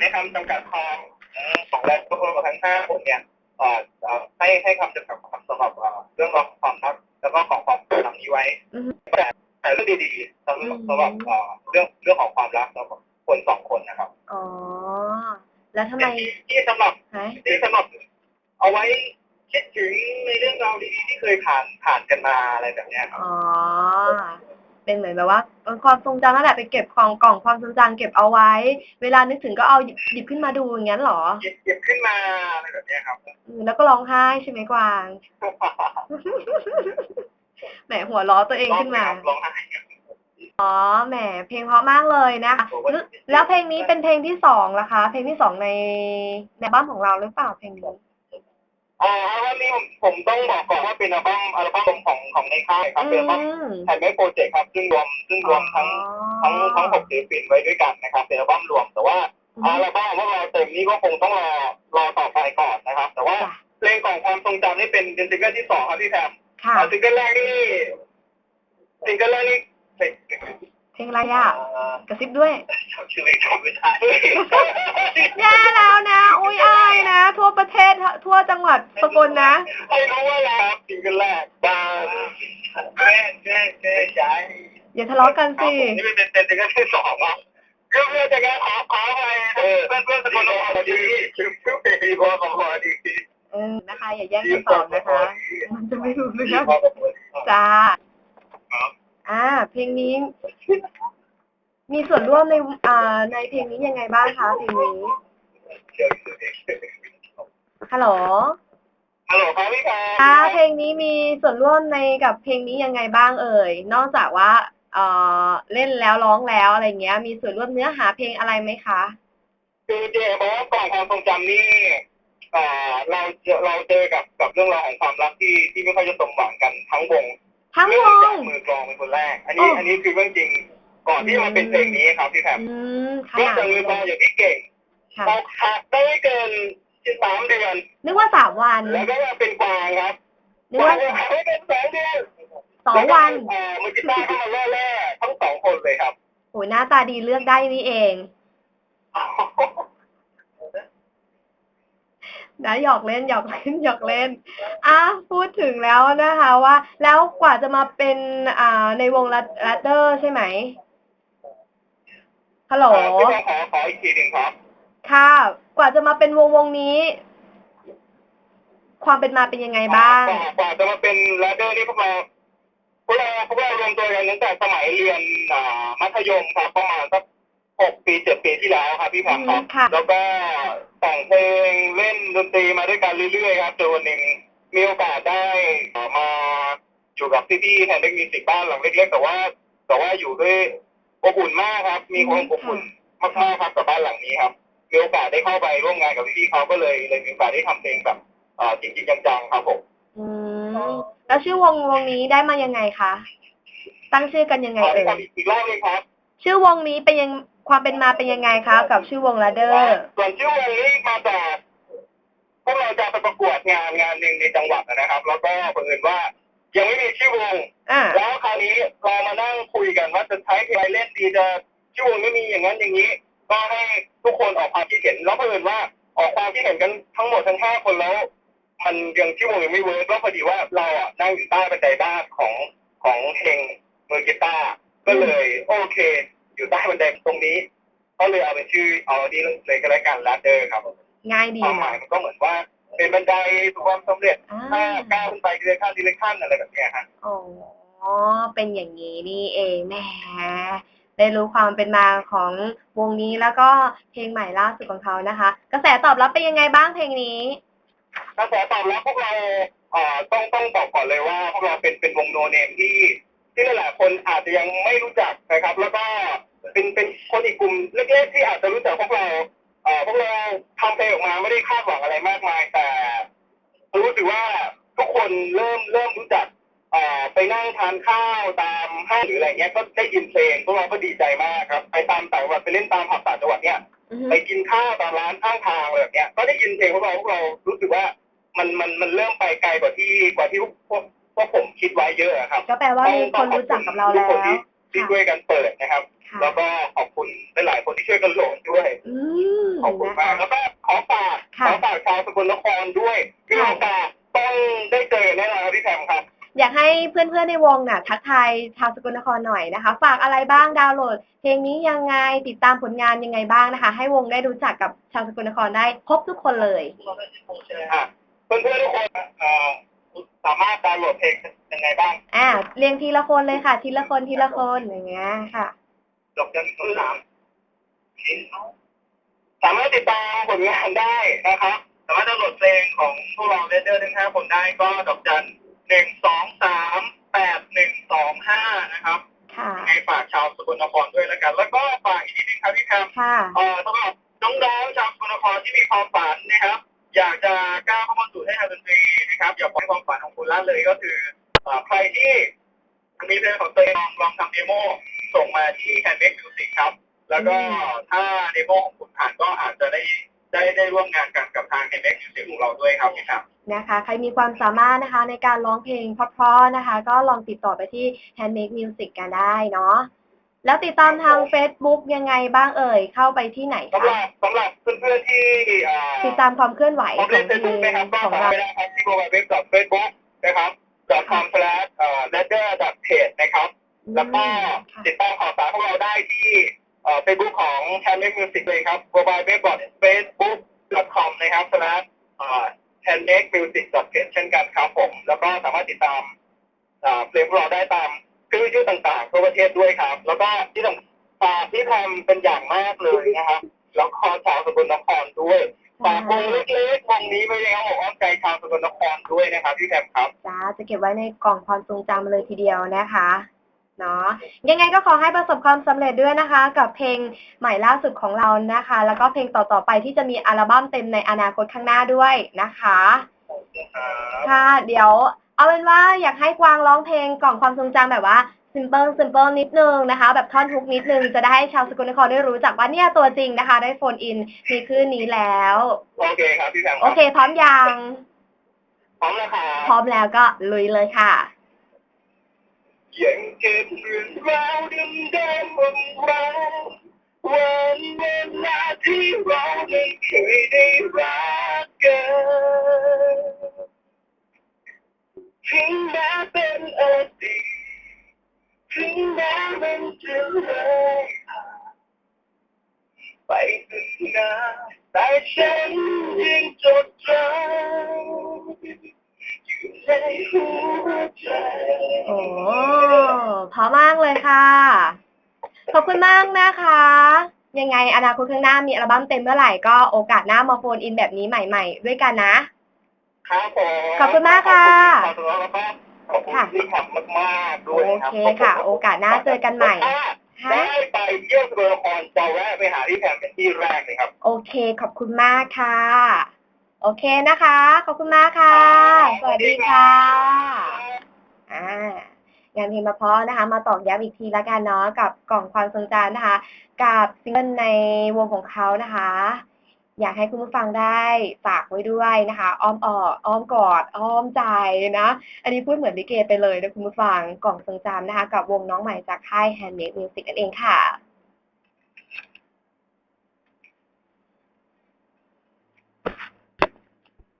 ในคำจำกัดความของและทุกคนทั้งห้าคนเนี่ยเอ่อเอ่อให้ให้คำจำกัดความสำหรับเอ่อเรื่องราวของความรักแล้วก็ของความสัมพันธ์นี้ไว้อือฮึแต่แต่เรื่องดีๆสำหอืรับมสำหรับเอ่อเรื่องเรื่องของความรักสำหรับคนสองคนนะครับอ๋อแล้วทำไมที่ที่สำหรับฮะที่สำหรับเอาไว้คิดถึงในเรื่องราวดีๆที่เคยผ่านผ่านกันมาอะไรแบบเนี้ยครับอ๋อ เป็นเหมือนแบบว่าเออความทรงจำนั่นแหละไปเก็บของกล่องความทรงจำเก็บเอาไว้ เวลานึกถึงก็เอาหยิบหยิบขึ้นมาดูอย่างนั้นเหรอหยิบหยิบขึ้นมาอะไรแบบเนี้ยครับอืมแล้วก็ร้องไห้ใช่ไหมกวาง แหมหัวล้อตัวเองขึ้นมา ร้องไห้ครับ อ๋อ แหม เพลงเพราะมากเลยนะคะแล้วแล้วเพลงนี้เป็นเพลงที่สองล่ะคะ เพลงที่สองในในอัลบ้านของเราหรือเปล่าเพลงนี้ อ๋ออัลบั้มนี้ ผมผมต้องบอกก่อนว่าเป็นอัลบั้มอัลบั้มของของในค่ายครับเป็นอัลบั้มอืมแฮนด์เมดโปรเจกต์ครับซึ่งรวมซึ่งรวมทั้งทั้งทั้งหกศิลปินไว้ด้วยกันนะครับเป็นอัลบั้มรวมแต่ว่าอือัมลบั้มของพวกเราเต็มนี้ก็คงต้องรอรอต่อไปก่อนนะครับ แต่ว่าจ้ะเพลงของความทรงจำนี่เป็นเป็นซิงเกิลที่สองครับพี่แพมค่ะอ่าซิงเกิลแรกนี่ซิงเกิลแรกนี่เพ ลงเพลงอะไรอะ กระซิบด้วยจำชื่อเพลงจำไม่ได้แย่แล้วนะ อุ้ยอายนะ ทั่วประเทศ ทั่วจังหวัดสกลนะไม่รู้ว่าอะไรครับซิงเกิลแรกบ้านแม่แม่แม่ใจอย่าทะเลาะกันสิ นี่เป็นเป็นซิงเกิลที่สองอะคือเพื่อนจะแก้ขอขอไปเพื่อนเพื่อนสกลนครดีคือเพื่อนเพลงพอขอดีเออนะคะ อย่าแย่งกันตอบนะคะ มันจะไม่รู้เรื่องพอกับจ้าครับอ่า เพลงนี้ มีส่วนร่วมในอ่าในเพลงนี้ยังไงบ้างคะเพลงนี้ฮัลโหลฮัลโหลครับพี่แพค่ะเพลงนี้มีส่วนร่วมในกับเพลงนี้ยังไงบ้างเอ่ย นอกจากว่าเอ่อเล่นแล้วร้องแล้วอะไรเงี้ย มีส่วนร่วมเนื้อหาเพลงอะไรไหมคะคือเจเพราะว่าก่อนความทรงจำนี่อ่าเราเจอเราเจอกับกับเรื่องราวของความรักที่ที่ไม่ค่อยจะสมหวังกันทั้งวง ทั้งวเริ่มจากงมือกลองเป็นคนแรก อันนี้อ๋ออัอันนี้คือเรื่องจริง ก่อนที่จะมาเป็นเพลงนี้ครับพี่แพมอืมขเริ่มนาดจากมือกลองอย่างพี่เก่งค่ะออกหักได้ไม่เกินสิบสามเดือน นึกว่าสามวัน แล้วก็มาเป็นกวางครับนึกกวาว่างเนี่ยหักไม่เกินสองเดือนสองวัน แล้วก็เอ่อมือกีตาร์เข้ามาล่อแร่ทั้งสองคนเลยครับโอ้ยหน้าตาดีเลือกได้นี่เอง นะหยอกเล่นหยอกเล่นหยอกเล่นอะพูดถึงแล้วนะคะว่า แล้วกว่าจะมาเป็นอ่าในวงลัดเดอร์ใช่ไหมฮัลโหลเอ่อพี่แพมขอขออีกทีหนึ่งครับค่ะ กว่าจะมาเป็นวงวงนี้ ความเป็นมาเป็นยังไงบ้างกว่ากว่าจะมาเป็นแรดเดอร์นี่พวกเราพวกเราพวกเรารวมตัวกันตั้งแต่สมัยเรียนอ่ามัธยมครับประมาณสักหกปีเจ็ดปีที่แล้วครับพี่แพมครับอืมค่ะแล้วก็แต่งเพลงเล่น ดนตรีมาด้วยกันเรื่อยๆครับจนวันหนึ่งมีโอกาสได้เอ่อมาอยู่กับพี่ๆแทนเด็กมิวสิกบ้านหลังเล็กๆแต่ว่า แต่ว่าอยู่ด้วยอบอุ่นมากครับ มีความอบอุ่นมากๆครับกับบ้านหลังนี้ครับมีโอกาสได้เข้าไปร่วมงานกับพี่ๆเขาก็เลยเลยมีโอกาสได้ทำเพลงแบบเอ่อจริงๆจังๆครับผมอืมแล้วชื่อวงวงนี้ได้มายังไงคะตั้งชื่อกันยังไงขอเอ่ยทำอีกรอบเลยครับ ชื่อวงนี้เป็นยังความเป็นมาเป็นยังไงคะกับชื่อวงลาเดอร์ส่วนชื่อวงนี้มาจาก พวกเราจะไปประกวดงานงานหนึ่งในจังหวัดนะครับ แล้วก็เผอิญว่า ยังไม่มีชื่อวง อ่า แล้วคราวนี้เรามานั่งคุยกันว่าจะใช้เพลงอะไรเล่นดีจะชื่อวงไม่มีอย่างนั้นอย่างนี้ ก็ให้ทุกคนออกความคิดเห็นแล้วเผอิญว่าออกความคิดเห็นกันทั้งหมดทั้งห้าคนแล้ว มันยังชื่อวงยังไม่เวิร์กก็พอดีว่าเราอะนั่งอยู่ใต้บันไดบ้านของของเฮงมือกีตาร์ก็เลยโอเค อยู่ใต้บันไดตรงนี้ ก็เลยเอาเป็นชื่อเอาดีเลยก็แล้วกันลาเดอร์ครับ ง่ายดีความหมานะยมันก็เหมือนว่า เป็นบันไดสู่ความสำเร็จอ่าถ้าก้าวขึ้นไปทีละขั้นทีละขั้นอะไรแบบเนี้ยฮะอ๋อเป็นอย่างนี้นี่เองแหมได้รู้ความเป็นมาของวงนี้แล้วก็เพลงใหม่ล่าสุดของเขานะคะ กระแสตอบรับเป็นยังไงบ้างเพลงนี้กระแสตอบรับพวกเราเอ่อต้องต้องบอกก่อนเลยว่าพวกเราเป็นเป็นวงโนเนมที่ที่หลายๆคนอาจจะยังไม่รู้จักนะครับ แล้วก็เป็นเป็นคนอีกกลุ่มเล็กๆที่อาจจะรู้จักพวกเราเอ่อ พวกเราทำเพลงออกมาไม่ได้คาดหวังอะไรมากมาย แต่รู้สึกว่าทุกคนเริ่มเริ่มรู้จักเอ่อไปนั่งทานข้าวตามห้างหรืออะไรเงี้ย ก็ได้ยินเพลงพวกเราก็ดีใจมากครับ ไปตามต่างจังหวัดไปเล่นตามผับต่างจังหวัดเนี่ยอือฮึไปกินข้าวตามร้านข้างทางอะไรแบบเนี้ย ก็ได้ยินเพลงพวกเราพวกเรารู้สึกว่ามันมันมันเริ่มไปไกลกว่าที่กว่าที่พวกพวกผมคิดไว้เยอะครับ ก็แปลว่ามีคนรู้จักกับเราทุแล้กวคนที่ที่ค่ะช่วยกันเปิดนะครับค่ะแล้วก็ขอบคุณหลายๆคนที่ช่วยกันโหลดด้วยอืมขอบ คุณมากแล้วก็ขอฝากขค่ะ อฝากชาวสกลนครด้วยมีโอกาสต้องได้เจอแน่นอนครับพี่แพมครับอยากให้เพื่อนๆในวงน่ะทักทายชาวสกลนครหน่อยนะคะ ฝากอะไรบ้างดาวน์โหลด เพลงนี้ยังไงติดตามผลงานยังไงบ้างนะคะ ให้วงได้รู้จักกับชาวสกลนครได้ครบทุกคนเลย อะเพื่อนๆทุกคนเอ่อสามารถดาวน์โหลดเพลงยังไงบ้างอ่าเรียงทีละคนเลยค่ะ ทีละคนทีละคนอย่างเงี้ยค่ะ ดอกจันทร์สาม สามารถติดตามผลงานได้นะครับ สามารถดาวน์โหลดเพลงของพวกเราเรเดอร์ทั้งห้าคนได้ก็ดอกจันหนึ่งสองสามแปดหนึ่งสองห้านะครับค่ะยังไงฝากชาวสกลนครด้วยแล้วกัน แล้วก็ฝากอีกนิดนึงครับพี่แพมค่ะเอ่อสำหรับน้องๆชาวสกลนครที่มีความฝันนะครับ อยากจะก้าวเข้ามาสู่เส้นทางดนตรีนะครับอย่าปล่อยให้ความฝันของคุณละเลยก็คือเอ่อใครที่มีเพลงของตัวเองลองลองทำเดโมส่งมาที่ Handmade Music ครับ แล้วก็ถ้าเดโมของคุณผ่านก็อาจจะได้ได้ได้ร่วมงานกันกับทาง Handmade Music ของเราด้วยครับพี่ครับนะคะใครมีความสามารถนะคะในการร้องเพลงเพราะๆนะคะ ก็ลองติดต่อไปที่ Handmade Music กันได้เนาะแล้วติดตามทาง Facebook ยังไงบ้างเอ่ย เข้าไปที่ไหนสำหคะรับสำหรับเพื่อนๆที่เอ่อติดตามความเคลื่อนไหวผมขเล่อนงเฟซเพลบุ๊กงนะครับก็ของสาเรามารถไปได้ครับที่ www.facebook นะครับ .com slash เอ่อ ladder page นะครับ แล้วก็ค่ะติดตามข่าวสารของเราได้ที่ เอ่อ Facebook ของ Handmade Music เลยครับ www.facebook.com นะครับ slash เอ่อ handmade music page เช่นกันครับผม แล้วก็สามารถติดตามเพลงของเราได้ตามชื่อชื่อต่างๆทั่วประเทศด้วยครับ แล้วก็ที่สำคัญฝากที่ทำเป็นอย่างมากเลยนะครับแล้วก็ชาวสกลนครด้วยฝากวงเล็กๆวงนี้ไว้ในอ้อมอกอ้อมใจชาวสกลนครด้วยนะครับพี่แพมครับจ้าจะเก็บไว้ในกล่องความทรงจำเลยทีเดียวนะคะ เนาะยังไงก็ขอให้ประสบความสำเร็จด้วยนะคะ กับเพลงใหม่ล่าสุดของเรานะคะ แล้วก็เพลงต่อๆไปที่จะมีอัลบั้มเต็มในอนาคตข้างหน้าด้วยนะคะค่ะ เดี๋ยว เอาเป็นว่าอยากให้กวางร้องเพลงกล่องความทรงจำแบบว่า simple simple นิดนึงนะคะ แบบท่อนทุกนิดนึง จะได้ให้ชาวสกลนครได้รู้จักว่าเนี่ยตัวจริงนะคะ ได้โฟนอินมีคลื่นนี้แล้ว โอเคครับพี่แพมโอเค พร้อมยัง พร้อมแล้วครับ พร้อมแล้วก็ลุยเลยค่ะ ยังเก็บเรื่องราวเดิมๆของเราวันเวลาที่เราไม่เคยได้รักกันถึงแม้เป็นอดีตถึงแม้มันจะเลยผ่านไปถึงนานแต่ฉันยังจดจำ โอ้เพราะมากเลยค่ะ ขอบคุณมากนะคะ ยังไงอนาคตข้างหน้ามีอัลบั้มเต็มเมื่อไหร่ก็โอกาสหน้ามาโฟนอินแบบนี้ใหม่ ๆ ด้วยกันนะ ครับผมขอบคุณมากค่ะ ขอบคุณครับแล้วก็ขอบคุณที่ทำมากๆโอด้วยนะรับเคค่ะ โอกาสหน้าเจอกันใหม่ถ้าได้ไปเที่ยวสกลนครจะแวะไปหาที่แพมเป็นที่แรกเลยครับ โอเค ขอบคุณมากค่ะ โอเคนะคะ ขอบคุณมากค่ะ สวัสดีค่ะอ่างานเพลงมาเพราะนะคะ มาตอกย้ำอีกทีละกันเนาะกับกล่องความทรงจำนะคะ กับซิงเกิลในวงของเขานะคะ อยากให้คุณผู้ฟังได้ฝากไว้ด้วยนะคะ อ้อมออกอ้อมกอด อ้อมใจนะ อันนี้พูดเหมือนลิเกไปเลยนะคุณผู้ฟังกล่องทรงจำนะคะ กับวงน้องใหม่จากค่าย Handmade Music นั่นเองค่ะ